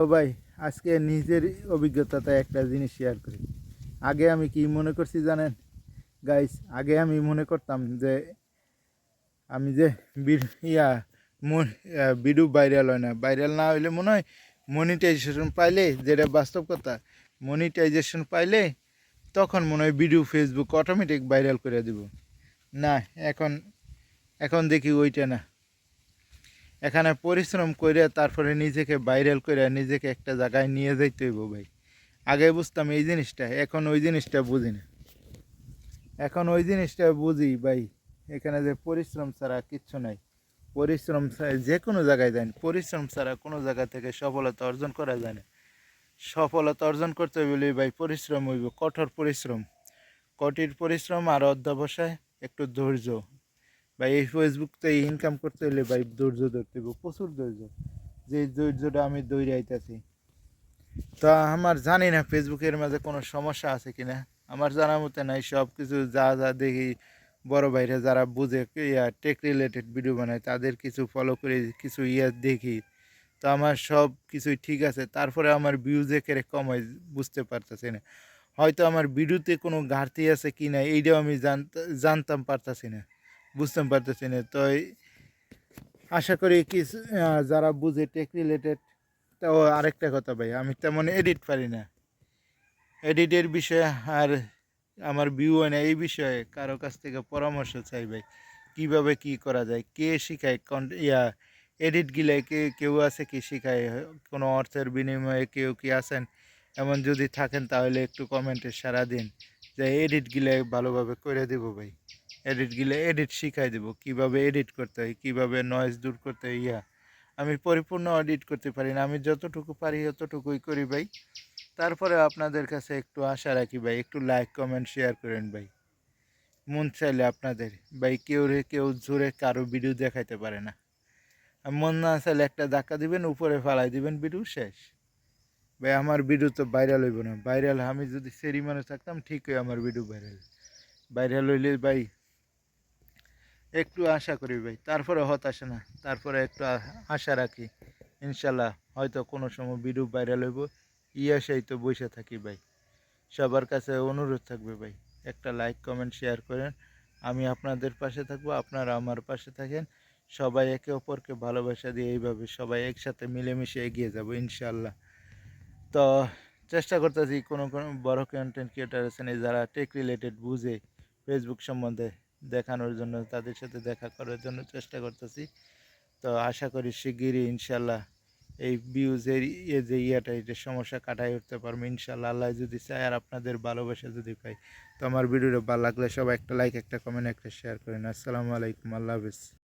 ভাই, আজকে নিজের অভিজ্ঞতাতে একটা জিনিস শেয়ার করি। আগে আমি কি মনে করছি জানেন? গাইস আগে আমি মনে করতাম যে, আমি যে ইয়া ভিডিও ভাইরাল হয় না। ভাইরাল না হইলে মনে হয় মনিটাইজেশন পাইলে, যেটা বাস্তব কথা মনিটাইজেশন পাইলে তখন মনে হয় ভিডিও ফেসবুক অটোমেটিক ভাইরাল করে দিব। না, এখন এখন দেখি ওইটা না। এখানে পরিশ্রম করে তারপরে নিজেকে ভাইরাল করে নিজেকে একটা জায়গায় নিয়ে যাইতে হইব ভাই। আগে বুঝতাম এই জিনিসটা, এখন ওই জিনিসটা বুঝি না। এখন ওই জিনিসটা বুঝি ভাই, এখানে যে পরিশ্রম ছাড়া কিচ্ছু নাই। পরিশ্রম ছাড়া যে কোনো জায়গায় যায় পরিশ্রম ছাড়া কোনো জায়গা থেকে সফলতা অর্জন করা যায় না। সফলতা অর্জন করতে হইলে ভাই পরিশ্রম হইব, কঠোর পরিশ্রম। কঠিন পরিশ্রম আর অধ্যাবসায় একটু ধৈর্য। ভাই এই ফেসবুকতে ইনকাম করতে হলে ভাই ধৈর্য ধরতে হবে প্রচুর ধৈর্য। যে ধৈর্যটা আমি দৌড়ে আইতাছি। তা আমার জানি না ফেসবুকের মাঝে কোনো সমস্যা আছে কিনা। আমার জানার মতে নাই সব কিছু যা যা দেখি বড় ভাইরা যারা বুঝে টেক রিলেটেড ভিডিও বানায়, তাদের কিছু ফলো করে কিছু ইয়া দেখি। তো আমার সব কিছুই ঠিক আছে, তারপরে আমার ভিউজে কেড়ে কম হয়, বুঝতে পারতেছি না। হয়তো আমার ভিডিওতে কোনো ঘাটতি আছে কি না এইটাও আমি জানত, জানতাম পারতাছি না। বুঝতে পারতেছি না। তো আশা করি কিছু যারা বুঝে টেক রিলেটেড তো আরেকটা কথা ভাই, আমি তেমন এডিট পারি না। এডিটের বিষয়ে আর আমার ভিউ হয় না, এই বিষয়ে কারও কাছ থেকে পরামর্শ চাই ভাই, কীভাবে কি করা যায়, কে শিখায় কন ইয়া এডিট গিলে কে, কেউ আছে কি শিখায়, কোনো অর্থের বিনিময়ে কেউ কি আছেন? এমন যদি থাকেন তাহলে একটু কমেন্টে সারা দিন, যে এডিট গিলে ভালোভাবে করে দেবো ভাই। এডিট গিলে এডিট শিখাই দেবো। কীভাবে এডিট করতে হয়, কীভাবে নয়েজ দূর করতে হয়, ইয়া। আমি পরিপূর্ণ এডিট করতে পারি না। আমি যতটুকু পারি ততটুকুই করি ভাই। তারপরে আপনাদের কাছে একটু আশা রাখি ভাই, একটু লাইক কমেন্ট শেয়ার করেন ভাই। মন চাইলে আপনাদের। ভাই, কেউ রে কেউ জোরে কারও ভিডিও দেখাইতে পারে না। মন না চাইলে একটা ধাক্কা দিবেন, উপরে ফালাই দিবেন ভিডিও শেষ। ভাই, আমার ভিডিও তো ভাইরাল হইব না। ভাইরাল আমি যদি সেরি মানুষ থাকতাম, ঠিকই আমার ভিডিও ভাইরাল ভাইরাল হইলে ভাই একটু আশা করি ভাই তারপরে হতাশা না, তারপরে একটু আশা রাখি, ইনশাল্লাহ হয়তো কোনো সময় ভিডিও ভাইরাল হইব, ইয়া সেই তো বসে থাকি ভাই। সবার কাছে অনুরোধ থাকবে ভাই, একটা লাইক কমেন্ট শেয়ার করেন, আমি আপনাদের পাশে থাকব, আপনারা আমার পাশে থাকেন, সবাই একে অপরকে ভালোবাসা দিয়ে এইভাবে সবাই একসাথে মিলেমিশে এগিয়ে যাব ইনশাল্লাহ। তো চেষ্টা করতেছি কোনো কোনো বড় কন্টেন্ট ক্রিয়েটার আছেন যারা টেক রিলেটেড বুঝে ফেসবুক সম্বন্ধে দেখানোর জন্য, তাদের সাথে দেখা করার জন্য চেষ্টা করতেছি। তো আশা করি শিগগিরই ইনশাল্লাহ এই ভিউজের ইয়ে যে ইয়েটা এটা সমস্যা কাটাই উঠতে পারব। ইনশাল্লাহ আল্লাহ যদি চাই আর আপনাদের ভালোবাসা যদি পাই, তো আমার ভিডিওটা ভালো লাগলে সবাই একটা লাইক একটা কমেন্ট একটা শেয়ার করেন। আসসালামু আলাইকুম, আল্লাহ হাফিজ।